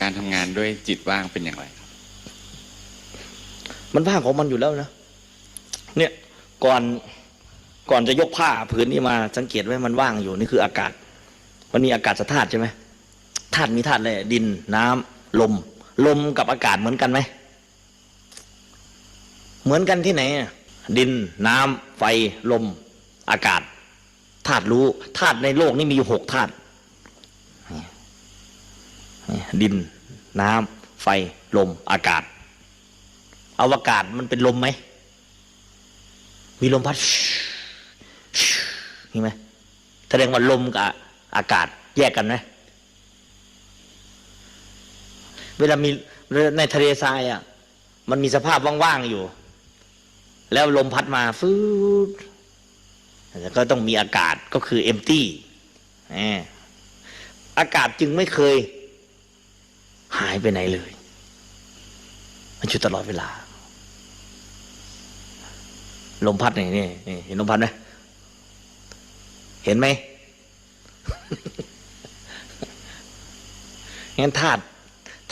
การทำงานด้วยจิตว่างเป็นอย่างไรครับ มันว่างของมันอยู่แล้วนะ เนี่ยก่อนก่อนจะยกผ้าผืนนี้มาสังเกตไว้มันว่างอยู่นี่คืออากาศ มันมีอากาศธาตุใช่ไหมธาตุมีธาตุอะไรดินน้ำลม ลมกับอากาศเหมือนกันไหมเหมือนกันที่ไหน ดินน้ำไฟลม อากาศธาตุรู้ธาตุในโลกนี้มีอยู่หกธาตุ ดินน้ำไฟลมอากาศ อวกาศมันเป็นลมไหม มีลมพัดเห็นไหมแสดงว่าลมกับอากาศแยกกันไหมเวลามีในทะเลทรายอะ มันมีสภาพว่างๆอยู่ แล้วลมพัดมาฟืดแล้วก็ต้องมีอากาศก็คือเอมตี้อากาศจึงไม่เคย หายไปไหนเลย มันอยู่ตลอดเวลา ลมพัดนี่นี่เห็นลมพัดไหมเห็นไหมงั้นธาตุ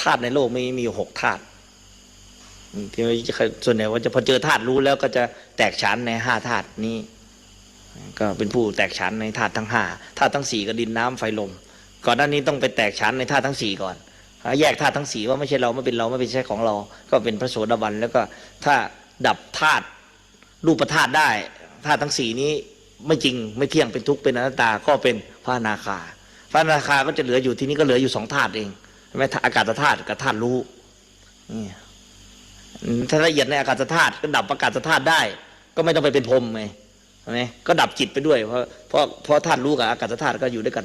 ธาตุในโลกมีมีหกธาตุที่จะส่วนใหญ่ว่าจะพอเจอธาตุรู้แล้วก็จะแตกฉานในห้าธาตุนี้ ก็เป็นผู้แตกฉานในธาตุทั้งห้าธาตุทั้งสี่ก็ดินน้ำไฟลม ก่อนหน้านี้ต้องไปแตกฉานในธาตุทั้งสี่ก่อน แยกธาตุทั้งสี่ว่าไม่ใช่เราไม่เป็นเราไม่เป็นใช่ของเรา ก็เป็นพระโสดาบัน แล้วก็ถ้าดับธาตุรูปธาตุได้ธาตุทั้งสี่นี้ไม่จริงไม่เที่ยงเป็นทุกข์เป็นอนัตตาก็เป็นพระนาคา พระนาคาก็จะเหลืออยู่ที่นี้ก็เหลืออยู่สองธาตุเองใช่ไหมอากาศธาตุกับธาตุรู้นี่ถ้าละเอียดในอากาศธาตุก็ดับอากาศธาตุได้ ก็ไม่ต้องไปเป็นพรมไงใช่ไหมก็ดับจิตไปด้วย เพราะเพราะเพราะธาตุรู้กับอากาศธาตุก็อยู่ด้วยกัน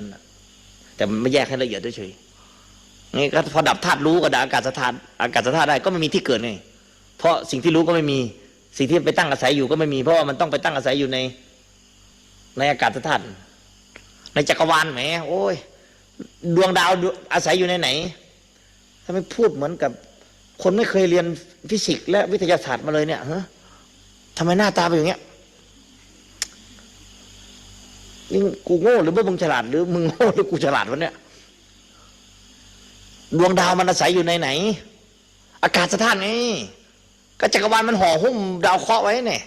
แต่มันไม่แยกให้ละเอียดเฉย นี่ก็พอดับธาตุรู้กับดับอากาศธาตุอากาศธาตุได้ก็ไม่มีที่เกิดไงเพราะสิ่งที่รู้ก็ไม่มีสิ่งที่ไปตั้งอาศัยอยู่ก็ไม่มีเพราะว่ามันต้องไปตั้งอาศัยอยู่ใน ในอากาศธาตุในจักรวาลแหมโอ้ยดวงดาวอาศัยอยู่ในไหนถ้าไม่พูดเหมือนกับคนไม่เคยเรียนฟิสิกส์และวิทยาศาสตร์มาเลยเนี่ยฮะทำไมหน้าตาเป็นอย่างเงี้ยนี่กูโง่หรือว่ามึงฉลาดหรือมึงโง่หรือกูฉลาดวะเนี่ย ดวงดาวมันอาศัยอยู่ในไหน อากาศธาตุไงก็จักรวาลมันห่อหุ้มดาวเคราะห์ไว้เนี่ย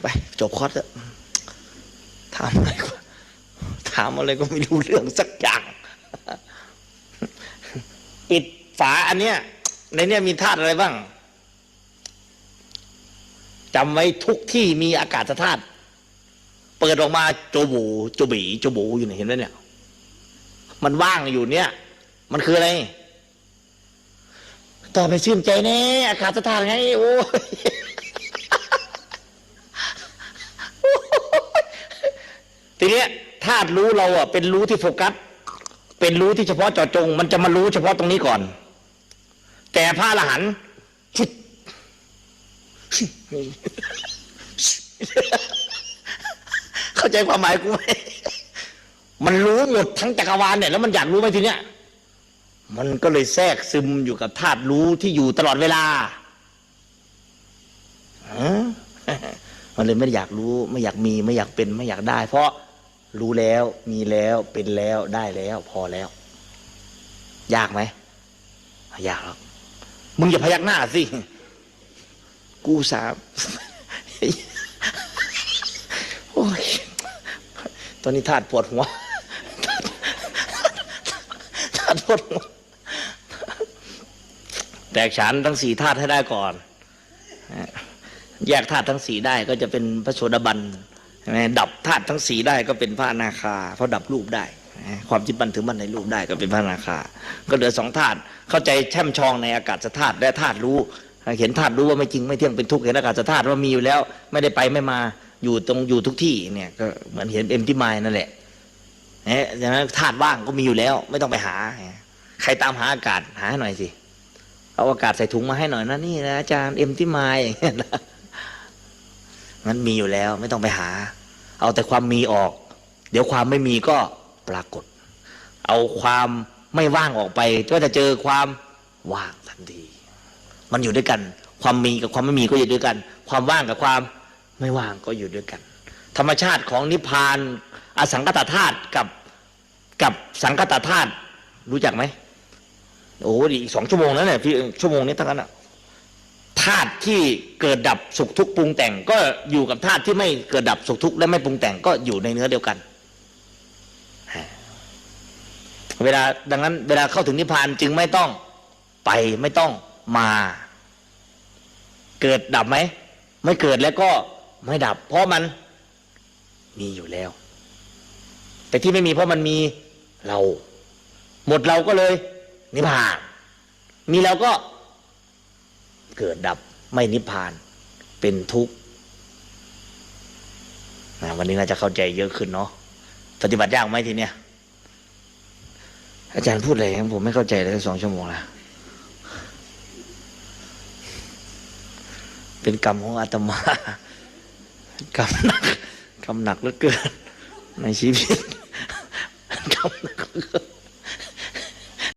ไป จบคอร์สแล้วถามอะไรก็ถามอะไรก็ไม่รู้เรื่องสักอย่างปิดฝาอันเนี้ย ในเนี้ยมีธาตุอะไรบ้างจำไว้ทุกที่มีอากาศธาตุเปิดออกมาโจบูโจบีโจบูอยู่เนี่ยเห็นไหมเนี่ย มันว่างอยู่เนี่ย มันคืออะไรต่อไปชื่นใจแน่อากาศสถานไงโอ้ยทีเนี้ยธาตุรู้เราอะ เป็นรู้ที่โฟกัส เป็นรู้ที่เฉพาะเจาะจง มันจะมารู้เฉพาะตรงนี้ก่อน แต่พระอรหันต์ชุดเข้าใจความหมายกูไหม มันรู้หมดทั้งจักรวาลเนี่ยแล้วมันอยากรู้ไหมทีเนี้ยมันก็เลยแทรกซึมอยู่กับธาตุรู้ที่อยู่ตลอดเวลาฮะมันเลยไม่อยากรู้ ไม่อยากมีไม่อยากเป็นไม่อยากได้ เพราะรู้แล้วมีแล้วเป็นแล้วได้แล้ว พอแล้ว ยากไหมไม่ยากหรอกมึงอย่าพยักหน้าสิกูสามโอ้ยตอนนี้ธาตุปวดหัว ธาตุปวดหัวแตกฉานทั้งสี่ธาตุให้ได้ก่อน แยกธาตุทั้งสี่ได้ก็จะเป็นพระโสดาบันดับธาตุทั้งสี่ได้ก็เป็นพระนาคา เพราะดับรูปได้ ความจิตบันถือมันในรูปได้ก็เป็นพระนาคา ก็เหลือสองธาตุเข้าใจแช่มชองในอากาศธาตุและธาตุรู้ เห็นธาตุรู้ว่าไม่จริงไม่เที่ยงเป็นทุกข์เห็นอากาศธาตุว่ามีอยู่แล้ว ไม่ได้ไปไม่มาอยู่ตรงอยู่ทุกที่เนี่ยก็เหมือนเห็นเอ็มที่มายนั่นแหละ เอ๊ะฉะนั้นธาตุว่างก็มีอยู่แล้ว ไม่ต้องไปหา ใครตามหาอากาศหาหน่อยสิเอาอากาศใส่ถุงมาให้หน่อยนะนี่นะอาจารย์เอ็มที่มาอย่างเงี้ยนะมันมีอยู่แล้ว ไม่ต้องไปหา เอาแต่ความมีออก เดี๋ยวความไม่มีก็ปรากฏ เอาความไม่ว่างออกไปก็จะเจอความว่างทันที มันอยู่ด้วยกัน ความมีกับความไม่มีก็อยู่ด้วยกัน ความว่างกับความไม่ว่างก็อยู่ด้วยกัน ธรรมชาติของนิพพาน อสังกตธาตุกับกับสังกตธาตุรู้จักไหมโอ้โหอีกสองชั่วโมงแล้วเนี่ยพี่ชั่วโมงนี้ทั้งนั้นอะธาตุที่เกิดดับสุขทุกข์ปรุงแต่ง ก็อยู่กับธาตุที่ไม่เกิดดับสุขทุกข์และไม่ปรุงแต่งก็อยู่ในเนื้อเดียวกัน เวลาดังนั้น เวลาเข้าถึงนิพพานจึงไม่ต้องไปไม่ต้องมา เกิดดับไหม ไม่เกิดแล้วก็ไม่ดับ เพราะมันมีอยู่แล้ว แต่ที่ไม่มีเพราะมันมีเรา หมดเราก็เลย นิพพาน มีเราก็เกิดดับไม่นิพพานเป็นทุกข์วันนี้น่าจะเข้าใจเยอะขึ้นเนาะปฏิบัติยากไหมทีเนี้ยอาจารย์พูดอะไรผมไม่เข้าใจเลยสองชั่วโมงล้วเป็นกรรมของอาตมากรรมหนักกรรมหนักเหลือเกินในชีวิต かんなく。